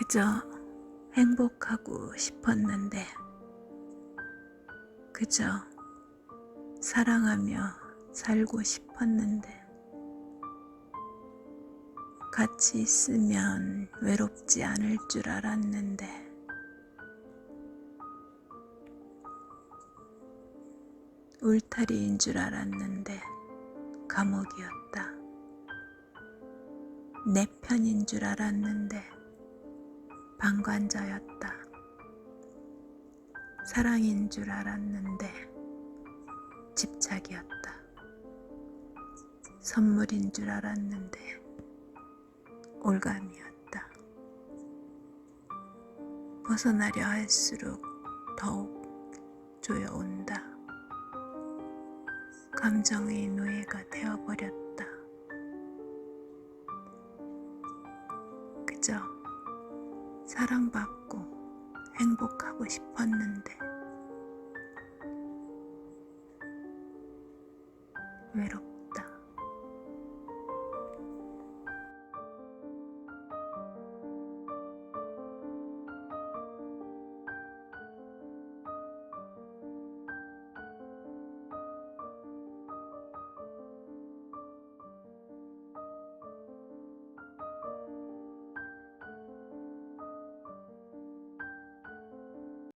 그저 행복하고 싶었는데, 그저 사랑하며 살고 싶었는데, 같이 있으면 외롭지 않을 줄 알았는데, 울타리인 줄 알았는데, 감옥이었다. 내 편인 줄 알았는데, 방관자였다. 사랑인 줄 알았는데 집착이었다. 선물인 줄 알았는데 올감이었다. 벗어나려 할수록 더욱 조여온다. 감정의 노예가 되어버렸다. 그저 사랑받고 행복하고 싶었는데 외롭다.